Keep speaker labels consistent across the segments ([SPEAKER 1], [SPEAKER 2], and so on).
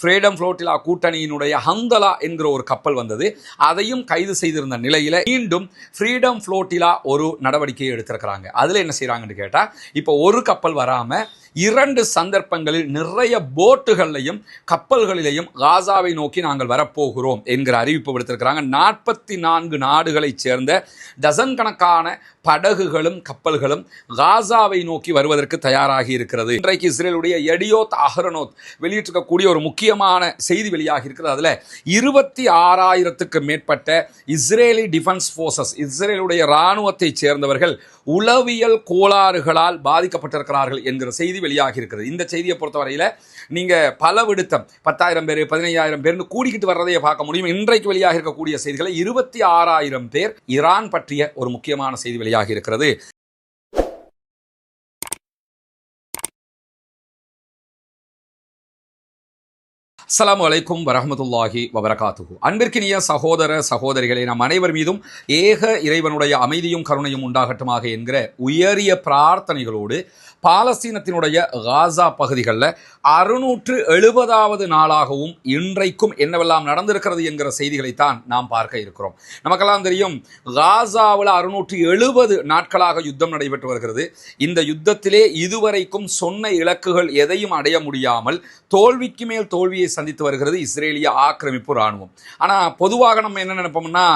[SPEAKER 1] Freedom flotilla கூட்டணியினுடைய Hanzala என்கிற ஒரு கப்பல் வந்தது. அதையும் கைது செய்திருந்த நிலையில மீண்டும் ஃப்ரீடம் ஃப்ளோட்டிலா ஒரு நடவடிக்கையை எடுத்திருக்கிறாங்க. அதுல என்ன செய்கிறாங்கன்னு கேட்டா இப்போ ஒரு கப்பல் வராம இரண்டு சந்தர்ப்பங்களில் நிறைய போட்டுகள்லையும் கப்பல்களிலையும் காசாவை நோக்கி நாங்கள் வரப்போகிறோம் என்கிற அறிவிப்பு விடுத்திருக்கிறாங்க. நாற்பத்தி நான்கு நாடுகளைச் சேர்ந்த டசன் கணக்கான படகுகளும் கப்பல்களும் காசாவை நோக்கி வருவதற்கு தயாராகி இருக்கிறது. இன்றைக்கு இஸ்ரேலுடைய எடியோத் அஹ்ரனோத் வெளியிட்டிருக்கக்கூடிய ஒரு முக்கிய முக்கியமான செய்தி வெளியாக இருக்கிறது. அதில் இருபத்தி ஆறாயிரத்துக்கு மேற்பட்ட இஸ்ரேலி டிஃபென்ஸ் ஃபோர்ஸஸ் இஸ்ரேலுடைய இராணுவத்தைச் சேர்ந்தவர்கள் உளவியல் கோளாறுகளால் பாதிக்கப்பட்டிருக்கிறார்கள் என்கிற செய்தி வெளியாகி இருக்கிறது. இந்த செய்தியை பொறுத்தவரையில நீங்க பல விடுத்தம் பத்தாயிரம் பேர் பதினையாயிரம் பேர்னு கூடிக்கிட்டு வர்றதையே பார்க்க முடியும். இன்றைக்கு வெளியாக இருக்கக்கூடிய செய்திகளை இருபத்தி ஆறாயிரம் பேர் ஈரான் பற்றிய ஒரு முக்கியமான செய்தி வெளியாகி இருக்கிறது. அஸ்லாம் வலைக்கும் வரமத்துல்லாஹி வபரகாத்துகு அன்பிற்கினிய சகோதர சகோதரிகளே நம் அனைவர் மீதும் ஏக இறைவனுடைய அமைதியும் கருணையும் உண்டாகட்டுமாக என்கிற உயரிய பிரார்த்தனைகளோடு பாலஸ்தீனத்தினுடைய காசா பகுதிகளில் அறுநூற்று எழுபதாவது நாளாகவும் இன்றைக்கும் என்னவெல்லாம் நடந்திருக்கிறது என்கிற செய்திகளைத்தான் நாம் பார்க்க இருக்கிறோம். நமக்கெல்லாம் தெரியும் காசாவில் அறுநூற்று எழுபது நாட்களாக யுத்தம் நடைபெற்று வருகிறது. இந்த யுத்தத்திலே இதுவரைக்கும் சொன்ன இலக்குகள் எதையும் அடைய முடியாமல் தோல்விக்கு மேல் தோல்வியை சந்தித்து வருகிறது இஸ்ரேலிய ஆக்கிரமிப்பு ராணுவம் ஆனால் பொதுவாக நம்ம என்ன நினைப்போம்னா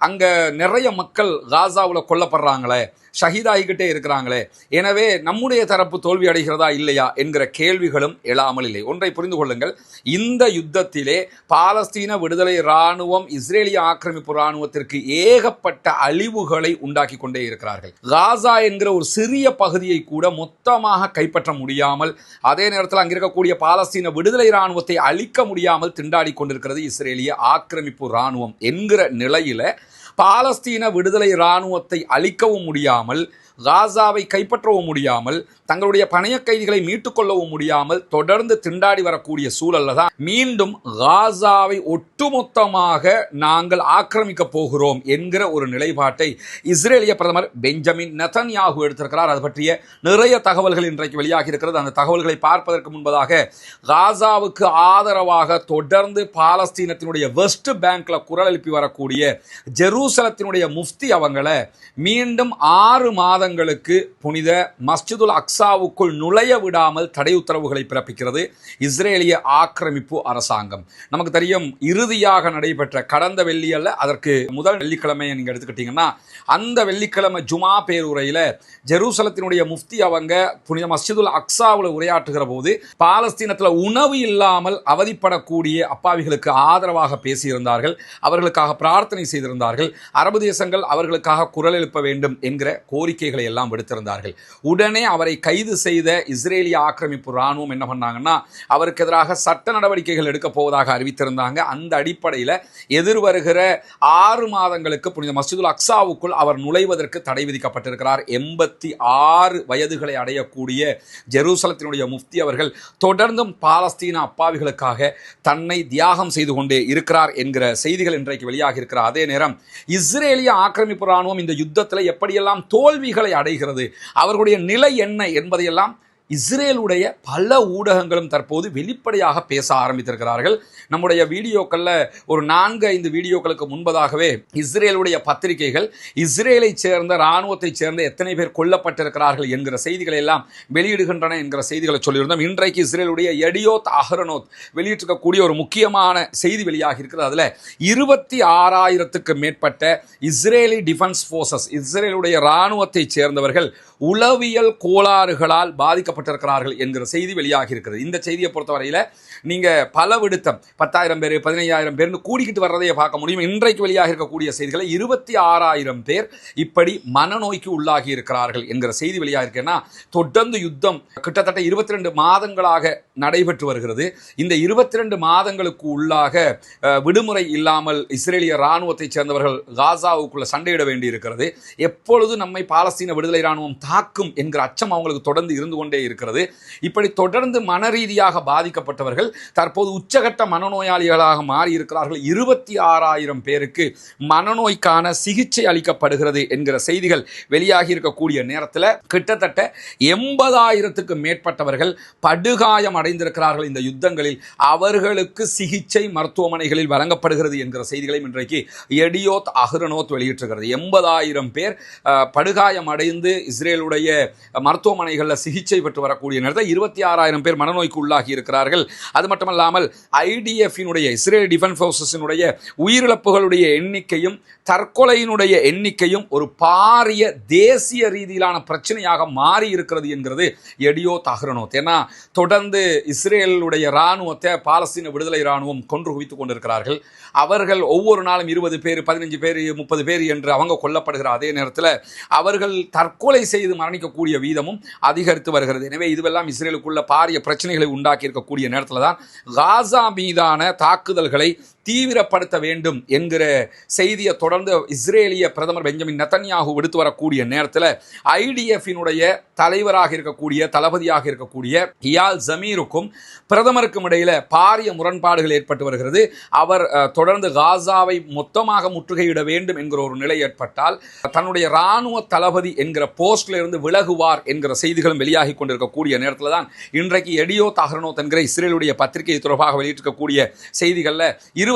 [SPEAKER 1] அங்கே நிறைய மக்கள் காசாவில் கொல்லப்படுறாங்களே ஷஹீதாகிக்கிட்டே இருக்கிறாங்களே. எனவே நம்முடைய தரப்பு தோல்வி அடைகிறதா இல்லையா என்கிற கேள்விகளும் எழாமல் இல்லை ஒன்றை புரிந்து கொள்ளுங்கள். இந்த யுத்தத்திலே பாலஸ்தீன விடுதலை இராணுவம் இஸ்ரேலிய ஆக்கிரமிப்பு இராணுவத்திற்கு ஏகப்பட்ட அழிவுகளை உண்டாக்கி கொண்டே இருக்கிறார்கள். காசா என்கிற ஒரு சிறிய பகுதியை கூட மொத்தமாக கைப்பற்ற முடியாமல் அதே நேரத்தில் அங்கிருக்கக்கூடிய பாலஸ்தீன விடுதலை இராணுவத்தை அழிக்க முடியாமல் திண்டாடி கொண்டிருக்கிறது இஸ்ரேலிய ஆக்கிரமிப்பு இராணுவம் என்கிற நிலையில பாலஸ்தீன விடுதலை இராணுவத்தை அழிக்கவும் முடியாமல் காசாவை கைப்பற்றவும் முடியாமல் தங்களுடைய பணைய கைதிகளை மீட்டுக்கொள்ளவும் முடியாமல் தொடர்ந்து திண்டாடி வரக்கூடிய சூழல்ல தான் மீண்டும் காசாவை ஒட்டுமொத்தமாக நாங்கள் ஆக்கிரமிக்க போகிறோம் என்கிற ஒரு நிலைப்பாட்டை இஸ்ரேலிய பிரதமர் பெஞ்சமின் நெதன்யாகு எடுத்திருக்கிறார். அது பற்றிய நிறைய தகவல்கள் இன்றைக்கு வெளியாகி இருக்கிறது அந்த தகவல்களை பார்ப்பதற்கு முன்பதாக காசாவுக்கு ஆதரவாக தொடர்ந்து பாலஸ்தீனத்தினுடைய வெஸ்ட் பேங்க்ல குரல் எழுப்பி வரக்கூடிய ஜெருசலத்தினுடைய முஃப்தி அவங்கள மீண்டும் ஆறு மாதங்களுக்கு புனித மஸ்ஜிதுல் அக்ஸாவுக்குள் நுழைய விடாமல் தடை உத்தரவுகளை பிறப்பிக்கிறது இஸ்ரேலிய ஆக்கிரமிப்பு அரசாங்கம். நமக்கு தெரியும் இறுதியாக நடைபெற்ற கடந்த வெள்ளி அல்ல அதற்கு முதல் வெள்ளிக்கிழமையை நீங்கள் எடுத்துக்கிட்டீங்கன்னா அந்த வெள்ளிக்கிழமை ஜுமா பேருரையில் ஜெருசலத்தினுடைய முஃப்தி அவங்க புனித மஸ்ஜிதுல் அக்ஸாவில் உரையாற்றுகிற போது பாலஸ்தீனத்தில் உணவு இல்லாமல் அவதிப்படக்கூடிய அப்பாவிகளுக்கு ஆதரவாக பேசியிருந்தார்கள் அவர்களுக்காக பிரார்த்தனை செய்திருந்தார்கள் அரபு தேசங்கள் அவர்களுக்காக குரல் எழுப்ப வேண்டும் என்கிற கோரிக்கைகள் எல்லாம் விடுத்திருந்தார்கள். உடனே அவரை கைது செய்த இஸ்ரேலிய ஆக்கிரமிப்பு ராணுவம் என்ன பண்ணாங்கன்னா அவருக்கு எதிராக சட்ட நடவடிக்கைகள் எடுக்கப் போவதாக அறிவித்திருந்தாங்க. அந்த அடிப்படையில் எதிர்வருகிற ஆறு மாதங்களுக்கு புனித மஸ்ஜிதுல் அக்ஸாவுக்குள் அவர் நுழைவதற்கு தடை விதிக்கப்பட்டிருக்கிறார். எண்பத்தி ஆறு வயதுகளை அடையக்கூடிய ஜெருசலத்தினுடைய முஃப்தி அவர்கள் தொடர்ந்தும் பாலஸ்தீன அப்பாவிகளுக்காக தன்னை தியாகம் செய்து கொண்டே இருக்கிறார் என்கிற செய்திகள் இன்றைக்கு வெளியாகி இருக்கிறார் அதே நேரம் இஸ்ரேலிய ஆக்கிரமிப்பு ராணுவம் இந்த யுத்தத்தில் எப்படியெல்லாம் தோல்விகளை அடைகிறது. அவர்களுடைய நிலை என்ன என்பதையெல்லாம் இஸ்ரேலுடைய பல ஊடகங்களும் தற்போது வெளிப்படையாக பேச ஆரம்பித்திருக்கிறார்கள். நம்முடைய வீடியோக்களில் ஒரு நான்கு ஐந்து வீடியோக்களுக்கு முன்பதாகவே இஸ்ரேலுடைய பத்திரிகைகள் இஸ்ரேலை சேர்ந்த இராணுவத்தைச் சேர்ந்த எத்தனை பேர் கொல்லப்பட்டிருக்கிறார்கள் என்கிற செய்திகளை எல்லாம் வெளியிடுகின்றன என்கிற செய்திகளை சொல்லியிருந்தோம். இன்றைக்கு இஸ்ரேலுடைய எடியோத் அஹ்ரனோத் வெளியிட்டிருக்கக்கூடிய ஒரு முக்கியமான செய்தி வெளியாகி இருக்கிறது. அதில் இருபத்தி ஆறாயிரத்துக்கு மேற்பட்ட இஸ்ரேலி டிஃபென்ஸ் ஃபோர்ஸஸ் இஸ்ரேலுடைய இராணுவத்தைச் சேர்ந்தவர்கள் உளவியல் கோளாறுகளால் பாதிக்கப்பட்டிருக்கிறார்கள் என்கிற செய்தி வெளியாகி இருக்கிறது இந்த செய்தியை பொறுத்தவரையில் நீங்கள் பல விடுத்தம் பத்தாயிரம் பேர் பதினையாயிரம் பேர்னு கூடிக்கிட்டு வர்றதையே பார்க்க முடியும். இன்றைக்கு வெளியாக இருக்கக்கூடிய செய்திகளை இருபத்தி ஆறாயிரம் பேர் இப்படி மனநோய்க்கு உள்ளாகி இருக்கிறார்கள் என்கிற செய்தி வெளியாக இருக்குன்னா தொடர்ந்து யுத்தம் கிட்டத்தட்ட இருபத்தி ரெண்டு மாதங்களாக நடைபெற்று வருகிறது. இந்த இருபத்தி ரெண்டு மாதங்களுக்கு உள்ளாக விடுமுறை இல்லாமல் இஸ்ரேலிய இராணுவத்தைச் சேர்ந்தவர்கள் காசாவுக்குள்ள சண்டையிட வேண்டி இருக்கிறது எப்பொழுது நம்மை பாலஸ்தீன விடுதலை இராணுவம் தாக்கும் என்கிற அச்சம் அவங்களுக்கு தொடர்ந்து இருந்து கொண்டே இருக்கிறது. இப்படி தொடர்ந்து மன ரீதியாக பாதிக்கப்பட்டவர்கள் தற்போது உச்சகட்ட மனநோயாளிகளாக மாறி இருக்கிறார்கள் இருபத்தி ஆறாயிரம் பேருக்கு மனநோய்க்கான சிகிச்சை அளிக்கப்படுகிறது என்கிற செய்திகள் வெளியாகி இருக்கக்கூடிய நேரத்தில் கிட்டத்தட்ட எண்பதாயிரத்துக்கு மேற்பட்டவர்கள் படுகாயம் அடைந்திருக்கிறார்கள் இந்த யுத்தங்களில். அவர்களுக்கு சிகிச்சை மருத்துவமனைகளில் வழங்கப்படுகிறது என்கிற செய்திகளையும் இன்றைக்கு எடியோத் அஹ்ரனோத் வெளியிட்டிருக்கிறது. எண்பதாயிரம் பேர் படுகாயம் அடைந்து இஸ்ரேலுடைய மருத்துவமனைகளில் சிகிச்சை பெற்று வரக்கூடிய நேரத்தில் இருபத்தி ஆறாயிரம் பேர் மனநோய்க்கு உள்ளாகி இருக்கிறார்கள். அது மட்டுமல்லாமல் ஐடிஎஃபினுடைய இஸ்ரேல் டிஃபென்ஸ் ஃபோர்ஸஸினுடைய உயிரிழப்புகளுடைய எண்ணிக்கையும் தற்கொலையினுடைய எண்ணிக்கையும் ஒரு பாரிய தேசிய ரீதியிலான பிரச்சனையாக மாறி இருக்கிறது என்கிறது எடியோ தஹ்ரனோத். ஏன்னா தொடர்ந்து இஸ்ரேலுடைய இராணுவத்தை பாலஸ்தீன விடுதலை இராணுவம் கொன்று குவித்துக் கொண்டிருக்கிறார்கள். அவர்கள் ஒவ்வொரு நாளும் இருபது பேர் பதினஞ்சு பேர் முப்பது பேர் என்று அவங்க கொல்லப்படுகிற அதே நேரத்தில் அவர்கள் தற்கொலை செய்து மரணிக்கக்கூடிய வீதமும் அதிகரித்து வருகிறது. எனவே இதுவெல்லாம் இஸ்ரேலுக்குள்ள பாரிய பிரச்சனைகளை உண்டாக்கி இருக்கக்கூடிய நேரத்தில் தான் காசா மீதான தாக்குதல்களை தீவிரப்படுத்த வேண்டும் என்கிற செய்தியை தொடர்ந்து இஸ்ரேலிய பிரதமர் பெஞ்சமின் நத்தன்யாகு விடுத்து வரக்கூடிய நேரத்தில் ஐடிஎஃபினுடைய தலைவராக இருக்கக்கூடிய தளபதியாக இருக்கக்கூடிய இயால் ஜமீருக்கும் பிரதமருக்கும் இடையில பாரிய முரண்பாடுகள் ஏற்பட்டு வருகிறது. அவர் அஹ், தொடர்ந்து காசாவை மொத்தமாக முற்றுகையிட வேண்டும் என்கிற ஒரு நிலை ஏற்பட்டால் தன்னுடைய இராணுவ தளபதி என்கிற போஸ்டில் இருந்து விலகுவார் என்கிற செய்திகளும் வெளியாகி கொண்டிருக்கக்கூடிய நேரத்தில் தான் இன்றைக்கு எடியோ தஹ்ரனோத் என்கிற இஸ்ரேலுடைய பத்திரிகை தொடர்பாக வெளியிட்டிருக்கக்கூடிய செய்திகளில்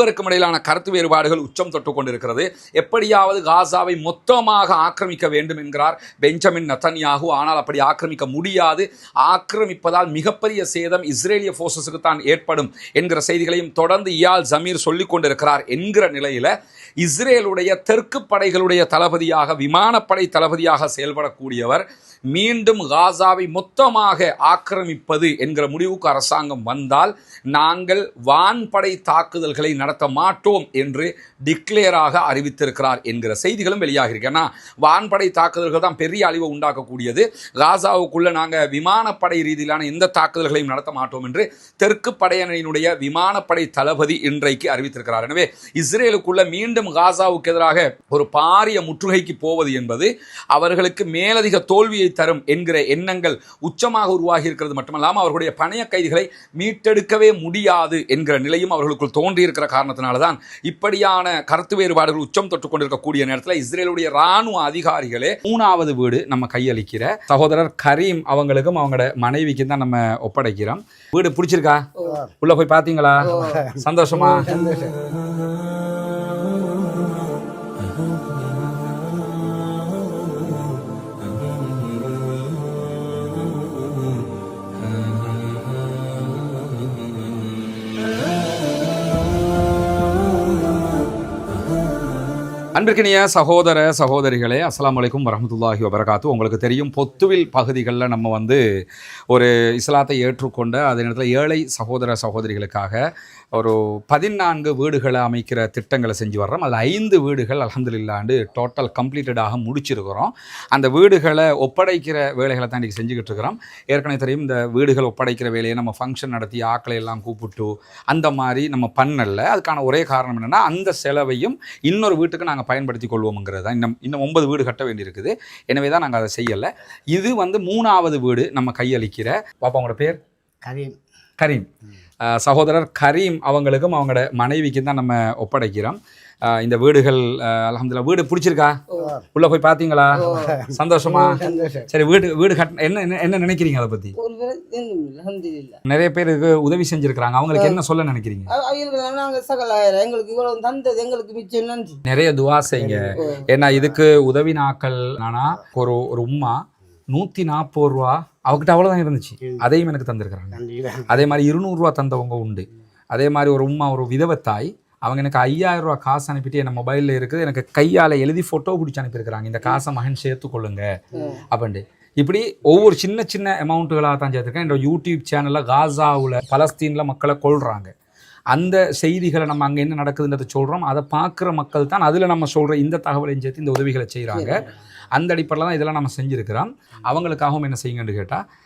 [SPEAKER 1] இருவருக்கும் இடையிலான கருத்து வேறுபாடுகள் உச்சம் தொட்டு கொண்டிருக்கிறது. எப்படியாவது காசாவை மொத்தமாக ஆக்கிரமிக்க வேண்டும் என்கிறார் பெஞ்சமின் நத்தன்யாகு. ஆனால் அப்படி ஆக்கிரமிக்க முடியாது. ஆக்கிரமிப்பதால் மிகப்பெரிய சேதம் இஸ்ரேலிய போர்சஸுக்கு தான் ஏற்படும் என்கிற செய்திகளையும் தொடர்ந்து இயால் ஜமீர் சொல்லிக் கொண்டிருக்கிறார் என்கிற நிலையில இஸ்ரேலுடைய தெற்கு படைகளுடைய தளபதியாக விமானப்படை தளபதியாக செயல்படக்கூடியவர் மீண்டும் காசாவை மொத்தமாக ஆக்கிரமிப்பது என்கிற முடிவுக்கு அரசாங்கம் வந்தால் நாங்கள் வான்படை தாக்குதல்களை நடத்த மாட்டோம் என்று டிக்ளேராக அறிவித்திருக்கிறார் என்கிற செய்திகளும் வெளியாகிருக்கு ஏன்னா வான்படை தாக்குதல்கள் தான் பெரிய அழிவை உண்டாக்கக்கூடியது. காசாவுக்குள்ள நாங்கள் விமானப்படை ரீதியிலான எந்த தாக்குதல்களையும் நடத்த மாட்டோம் என்று தெற்கு படையணியினுடைய விமானப்படை தளபதி இன்றைக்கு அறிவித்திருக்கிறார். எனவே இஸ்ரேலுக்குள்ள மீண்டும் காசாவுக்கு எதிராக ஒரு பாரிய முற்றுகைக்கு போவது என்பது அவர்களுக்கு மேலதிக தோல்வியை தரும் என்கிற எண்ணங்கள் உச்சமாக உருவாகி இருக்கிறது மட்டுமல்லாமல் அவர்களுடைய பணைய கைதிகளை மீட்டெடுக்கவே முடியாது என்கிற நிலையும் அவர்களுக்குள் தோன்றியிருக்கிற காரணத்தினால தான் இப்படியான கருத்து வேறுபாடுகள் உச்சம் தொட்டு கொண்டிருக்கக்கூடிய நேரத்தில் இஸ்ரேலுடைய ராணுவ அதிகாரிகளே மூணாவது வீடு நம்ம கையளிக்கிற சகோதரர் கரீம் அவங்களுக்கும் அவங்களோட மனைவிக்கும் தான் நம்ம ஒப்படைக்கிறோம். வீடு பிடிச்சிருக்கா? உள்ள போய் பாத்தீங்களா சந்தோஷமா. அன்பிற்கினிய சகோதர சகோதரிகளே அஸ்லாம் வலைக்கும் வரமத்துல்லாஹி வபரகாத்து. உங்களுக்கு தெரியும் பொத்துவில் பகுதிகளில் நம்ம வந்து ஒரு இஸ்லாத்தை ஏற்றுக்கொண்ட அதே நேரத்தில் ஏழை சகோதர சகோதரிகளுக்காக ஒரு பதினான்கு வீடுகளை அமைக்கிற திட்டங்களை செஞ்சு வர்றோம். அதில் ஐந்து வீடுகள் அல்ஹம்துலில்லாண்டு டோட்டல் கம்ப்ளீட்டடாக முடிச்சிருக்கிறோம். அந்த வீடுகளை ஒப்படைக்கிற வேலைகளை தான் இன்றைக்கி செஞ்சுக்கிட்டு இருக்கிறோம். ஏற்கனவே தெரியும் இந்த வீடுகள் ஒப்படைக்கிற வேலையை நம்ம ஃபங்க்ஷன் நடத்தி ஆக்களை எல்லாம் கூப்பிட்டு அந்த மாதிரி நம்ம பண்ணல. அதுக்கான ஒரே காரணம் என்னென்னா அந்த செலவையும் இன்னொரு வீட்டுக்கு நாங்கள் பயன்படுத்தி கொள்வோம்ங்கிறது தான். இன்னும் இன்னும் ஒன்பது வீடு கட்ட வேண்டியிருக்குது. எனவே தான் நாங்கள் அதை செய்யலை. இது வந்து மூணாவது வீடு நம்ம கையளிக்கிற பாப்பா உங்களோட பேர்?
[SPEAKER 2] கரீம்.
[SPEAKER 1] கரீம். சகோதரர் கரீம் அவங்களுக்கும் அவங்களோட மனைவிக்கும் தான் நம்ம ஒப்படைக்கிறோம். இந்த வீடுகள் அஹ் அல்ஹம்துலில்லாஹ் வீடு பிடிச்சிருக்கா? உள்ள போய் பார்த்தீங்களா சந்தோஷமா? சரி வீடு வீடு கட்ட என்ன என்ன- நினைக்கிறீங்க அதை பத்தி? நிறைய பேருக்கு உதவி செஞ்சிருக்கிறாங்க. அவங்களுக்கு என்ன சொல்ல நினைக்கிறீங்க?
[SPEAKER 3] எங்களுக்கு இவ்வளவு தந்தது எங்களுக்கு மிச்சம் நன்றி.
[SPEAKER 1] நிறைய துவா செய்யுங்க. ஏன்னா இதுக்கு உதவி நாக்கள் நானா ஒரு ஒரு உம்மா நூற்றி நாற்பது ரூபா அவகிட்ட அவ்வளோதான் இருந்துச்சு. அதையும் எனக்கு தந்திருக்கிறாங்க. அதே மாதிரி இருநூறுவா தந்தவங்க உண்டு. அதே மாதிரி ஒரு உம்மா ஒரு விதவத்தாய் அவங்க எனக்கு ஐயாயிரம் ரூபா காசு அனுப்பிட்டு என் மொபைலில் இருக்குது எனக்கு கையால் எழுதி ஃபோட்டோ பிடிச்சி அனுப்பியிருக்கிறாங்க. இந்த காசை மகன் சேர்த்துக்கொள்ளுங்க அப்படின்ட்டு. இப்படி ஒவ்வொரு சின்ன சின்ன அமௌண்ட்டுகளாக தான் சேர்த்துருக்கேன். என்னோட யூடியூப் சேனலில் காசாவில் பலஸ்தீனில் மக்களை கொள்கிறாங்க அந்த செய்திகளை நம்ம அங்கே என்ன நடக்குதுன்றதை சொல்கிறோம் அதை பார்க்குற மக்கள் தான் அதில் நம்ம சொல்கிற இந்த தகவலையும் சேர்த்து இந்த உதவிகளை செய்கிறாங்க அந்த அடிப்படையில் தான் இதெல்லாம் நம்ம செஞ்சுருக்கிறோம். அவங்களுக்காகவும் என்ன செய்யுங்கன்னு கேட்டால்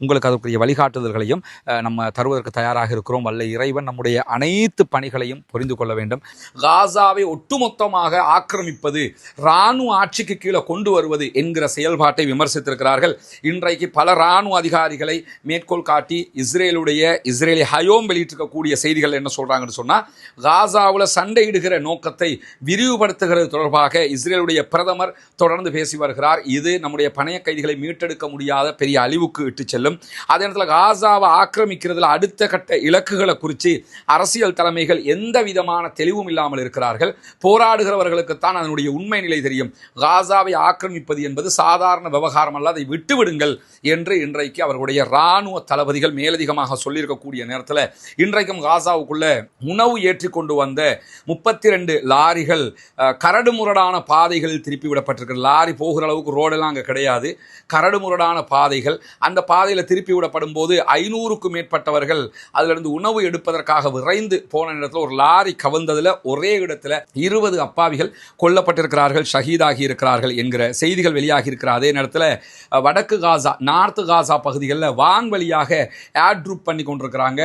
[SPEAKER 1] உங்களுக்கு அதற்குரிய வழிகாட்டுதல்களையும் நம்ம தருவதற்கு தயாராக இருக்கிறோம். வல்ல இறைவன் நம்முடைய அனைத்து பணிகளையும் புரிந்து கொள்ள வேண்டும். காசாவை ஒட்டுமொத்தமாக ஆக்கிரமிப்பது இராணுவ ஆட்சிக்கு கீழே கொண்டு வருவது என்கிற செயல்பாட்டை விமர்சித்திருக்கிறார்கள். இன்றைக்கு பல இராணுவ அதிகாரிகளை மேற்கோள் காட்டி இஸ்ரேலுடைய இஸ்ரேலி ஹயோம் வெளியிட்டிருக்கக்கூடிய செய்திகள் என்ன சொல்றாங்கன்னு சொன்னா காசாவில் சண்டையிடுகிற நோக்கத்தை விரிவுபடுத்துகிறது தொடர்பாக இஸ்ரேலுடைய பிரதமர் தொடர்ந்து பேசி வருகிறார். இது நம்முடைய பணைய கைதிகளை மீட்டெடுக்க முடியாத பெரிய அழிவுக்கு இட்டு செல்லும். அதே நேரத்தில் காசாவை ஆக்கிரமிக்கிறதுல அடுத்த கட்ட இலக்குகளை குறித்து அரசியல் தலைமைகள் எந்த விதமான தெளிவும் இல்லாமல் இருக்கிறார்கள். போராடுகிறவர்களுக்குத்தான் அதனுடைய உண்மை நிலை தெரியும். காசாவை ஆக்கிரமிப்பது என்பது சாதாரண விவகாரம் அல்ல. அதை விட்டுவிடுங்கள் என்று இன்றைக்கு அவர்களுடைய இராணுவ தளபதிகள் மேலதிகமாக சொல்லியிருக்கக்கூடிய நேரத்தில் இன்றைக்கும் காசாவுக்குள்ள உணவு ஏற்றி கொண்டு வந்த முப்பத்தி ரெண்டு லாரிகள் கரடுமுரடான பாதைகளில் திருப்பி விடப்பட்டிருக்கு. லாரி போகிற அளவுக்கு ரோடெல்லாம் அங்கே கிடையாது. கரடுமுரடான பாதைகள் அந்த பாதையில் திருப்பி விடப்படும் போது ஐநூறுக்கும் மேற்பட்டவர்கள் அதிலிருந்து உணவு எடுப்பதற்காக விரைந்து போன இடத்துல ஒரு லாரி கவிழ்ந்ததில் ஒரே இடத்துல இருபது அப்பாவிகள் கொல்லப்பட்டிருக்கிறார்கள் ஷஹீதாகி இருக்கிறார்கள் என்கிற செய்திகள் வெளியாகி இருக்கிற அதே நேரத்தில் வடக்கு காசா நார்த்து காசா பகுதிகளில் வான்வழியாக ஏர் பண்ணி கொண்டிருக்கிறாங்க.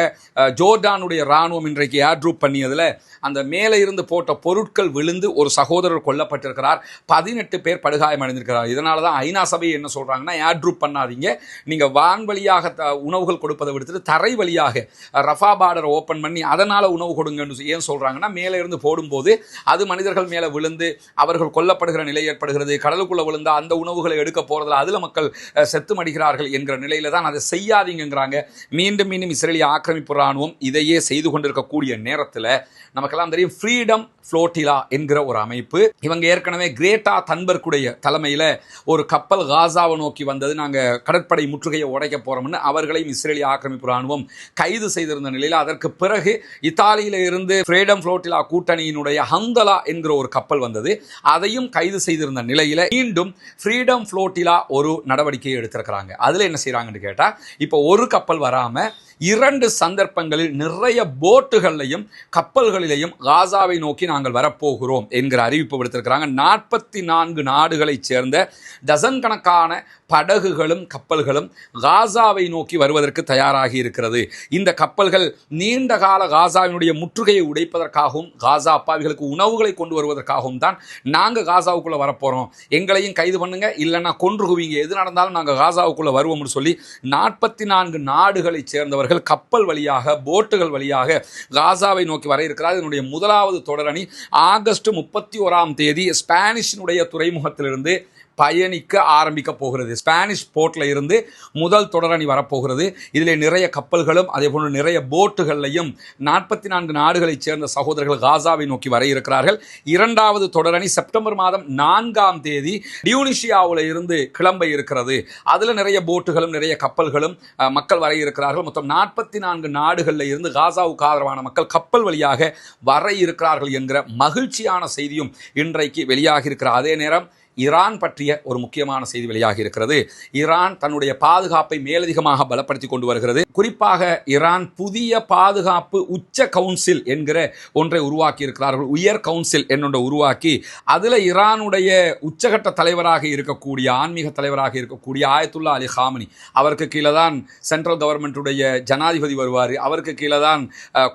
[SPEAKER 1] ஜோர்டானுடைய இராணுவம் இன்றைக்கு ஏட்ரூப் பண்ணியதில் அந்த மேலே இருந்து போட்ட பொருட்கள் விழுந்து ஒரு சகோதரர் கொல்லப்பட்டிருக்கிறார். பதினெட்டு பேர் படுகாயம் அடைந்திருக்கிறார் இதனால தான் ஐநா சபை என்ன சொல்கிறாங்கன்னா ஏர் பண்ணாதீங்க. நீங்கள் வான் வழியாக த- உணவுகள் கொடுப்பதை விடுத்துட்டு தரை வழியாக ரஃபா பார்டரை ஓப்பன் பண்ணி அதனால் உணவு கொடுங்கன்னு ஏன் சொல்கிறாங்கன்னா மேலே இருந்து போடும்போது அது மனிதர்கள் மேலே விழுந்து அவர்கள் கொல்லப்படுகிற நிலை ஏற்படுகிறது கடலுக்குள்ளே விழுந்தா அந்த உணவுகளை எடுக்க போகிறதுல அதில் மக்கள் செத்து மடிகிறார்கள் என்கிற நிலையில தான் அதை செய்யாதீங்கிறாங்க மீண்டும் மீண்டும் இஸ்ரேலிய ஆக்கிரமிப்பு ராணுவம் இதையே செய்து கொண்டிருக்கக்கூடிய நேரத்தில் நமக்கெல்லாம் தெரியும் ஃப்ரீடம் ஃப்ளோட்டிலா என்கிற ஒரு அமைப்பு. இவங்க ஏற்கனவே கிரேட்டா தன்பர்க்குடைய தலைமையில் ஒரு கப்பல் காசாவை நோக்கி வந்தது. நாங்கள் கடற்படை முற்றுகையை உடைக்க போறோம்னு அவர்களையும் இஸ்ரேலிய ஆக்கிரமிப்பு ராணுவம் கைது செய்திருந்த நிலையில் அதற்கு பிறகு இத்தாலியில் இருந்து ஃப்ரீடம் ஃப்ளோட்டிலா கூட்டணியினுடைய ஹந்தலா என்கிற ஒரு கப்பல் வந்தது. அதையும் கைது செய்திருந்த நிலையில் மீண்டும் ஃப்ரீடம் ஃப்ளோட்டிலா ஒரு நடவடிக்கையை எடுத்திருக்கிறாங்க. அதுல என்ன செய்கிறாங்கன்னு கேட்டா இப்போ ஒரு கப்பல் வராம இரண்டு சந்தர்ப்பங்களில் நிறைய போட்டுகள்லையும் கப்பல்களிலையும் காசாவை நோக்கி நாங்கள் வரப்போகிறோம் என்கிற அறிவிப்பு விடுத்திருக்கிறாங்க. நாற்பத்தி நான்கு நாடுகளைச் சேர்ந்த டசன் கணக்கான படகுகளும் கப்பல்களும் காசாவை நோக்கி வருவதற்கு தயாராகி இருக்கிறது. இந்த கப்பல்கள் நீண்ட கால காசாவினுடைய முற்றுகையை உடைப்பதற்காகவும் காசா அப்பாவிகளுக்கு உணவுகளை கொண்டு வருவதற்காகவும் தான் நாங்கள் காசாவுக்குள்ளே வரப்போகிறோம் எங்களையும் கைது பண்ணுங்க இல்லைன்னா கொன்றுகுவீங்க. எது நடந்தாலும் நாங்கள் காசாவுக்குள்ளே வருவோம்னு சொல்லி நாற்பத்தி நான்கு நாடுகளைச் சேர்ந்தவர்கள் கப்பல் வழியாக போட்டுகள் வழியாக காசாவை நோக்கி வர இருக்கிறார் இதனுடைய முதலாவது தொடரணி ஆகஸ்ட் முப்பத்தி ஓராம் தேதி ஸ்பானிஷினுடைய துறைமுகத்திலிருந்து பயணிக்க ஆரம்பிக்க போகிறது. ஸ்பானிஷ் போர்ட்ல இருந்து முதல் தொடரணி வரப்போகிறது. இதில் நிறைய கப்பல்களும் அதே போன்று நிறைய போட்டுகள்லையும் நாற்பத்தி நான்கு நாடுகளைச் சேர்ந்த சகோதரர்கள் காசாவை நோக்கி வர இருக்கிறார்கள். இரண்டாவது தொடரணி செப்டம்பர் மாதம் நான்காம் தேதி டியூனிஷியாவில் இருந்து கிளம்ப இருக்கிறது. அதில் நிறைய போட்டுகளும் நிறைய கப்பல்களும் மக்கள் வர இருக்கிறார்கள். மொத்தம் நாற்பத்தி நான்கு நாடுகளில் இருந்து காசாவுக்கு ஆதரவான மக்கள் கப்பல் வழியாக வர இருக்கிறார்கள் என்கிற மகிழ்ச்சியான செய்தியும் இன்றைக்கு வெளியாகி இருக்கிற அதே நேரம் ஈரான் பற்றிய ஒரு முக்கியமான செய்தி வெளியாகி இருக்கிறது. ஈரான் தன்னுடைய பாதுகாப்பை மேலதிகமாக பலப்படுத்தி கொண்டு வருகிறது. குறிப்பாக ஈரான் புதிய பாதுகாப்பு உச்ச கவுன்சில் என்கிற ஒன்றை உருவாக்கி இருக்கிறார்கள். உயர் கவுன்சில் என்னொன்றை உருவாக்கி அதில் ஈரானுடைய உச்சகட்ட தலைவராக இருக்கக்கூடிய ஆன்மீக தலைவராக இருக்கக்கூடிய ஆயத்துல்லா அலி ஹாமினி அவருக்கு கீழே தான் சென்ட்ரல் கவர்மெண்ட்டுடைய ஜனாதிபதி வருவார். அவருக்கு கீழே தான்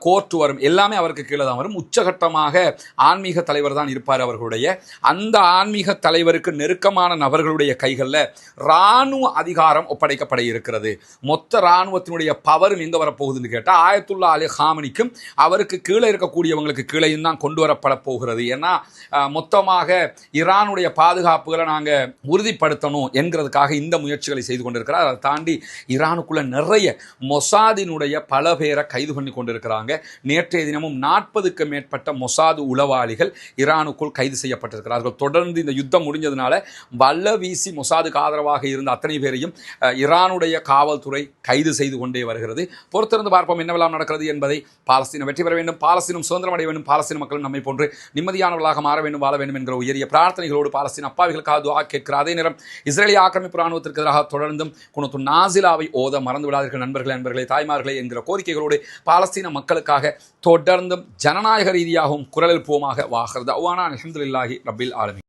[SPEAKER 1] கோர்ட் வரும். எல்லாமே அவருக்கு கீழே தான் வரும். உச்சகட்டமாக ஆன்மீக தலைவர் தான் இருப்பார் அவர்களுடைய. அந்த ஆன்மீக தலைவர் அவருக்கு நெருக்கமான நபர்களுடைய கைகளில் இராணுவ அதிகாரம் ஒப்படைக்கப்பட இருக்கிறது. மொத்த இராணுவத்தினுடைய பவரும் எங்கே வரப்போகுதுன்னு கேட்டால் ஆயத்துல்லா அலி ஹாமனிக்கும் அவருக்கு கீழே இருக்கக்கூடியவங்களுக்கு கீழையும் தான் கொண்டு வரப்பட போகிறது. ஏன்னா மொத்தமாக ஈரானுடைய பாதுகாப்புகளை நாங்கள் உறுதிப்படுத்தணும் என்கிறதுக்காக இந்த முயற்சிகளை செய்து கொண்டிருக்கிறார். அதை தாண்டி ஈரானுக்குள்ள நிறைய மொசாதினுடைய பல பேரை கைது பண்ணி கொண்டிருக்கிறாங்க. நேற்றைய தினமும் நாற்பதுக்கு மேற்பட்ட மொசாது உளவாளிகள் ஈரானுக்குள் கைது செய்யப்பட்டிருக்கிறார்கள். தொடர்ந்து இந்த யுத்தம் முடிஞ்சதுனால வல்ல வீசி மொசாதுக்கு ஆதரவாக இருந்த அத்தனை பேரையும் ஈரானுடைய காவல்துறை கைது செய்து கொண்டே வருகிறது. பொறுத்திருந்து பார்ப்போம் என்னவெல்லாம் நடக்கிறது என்பதை. பாலஸ்தீனம் வெற்றி பெற வேண்டும் பாலஸ்தீனம் சுதந்திரம் அடைய வேண்டும் பாலஸ்தீன மக்களும் நம்மை போன்று நிம்மதியானவர்களாக மாற வேண்டும் வாழ வேண்டும் என்கிற உயரிய பிரார்த்தனைகளோடு பாலஸ்தீன் அப்பாவிகளுக்காக துவா கேட்கிற அதே நேரம் இஸ்ரேலிய ஆக்கிரமிப்பு ராணுவத்திற்கு எதிராக தொடர்ந்தும் குணத்து நாசிலாவை ஓத மறந்து விடாதீர்கள் நண்பர்களே நண்பர்களே தாய்மார்களே என்கிற கோரிக்கைகளோடு பாலஸ்தீன மக்களுக்காக தொடர்ந்தும் ஜனநாயக ரீதியாகவும் குரல் எழுப்புவோமாக வாகிறது. அவ்வானா அலமதுல்லாஹி ரபில் ஆலமி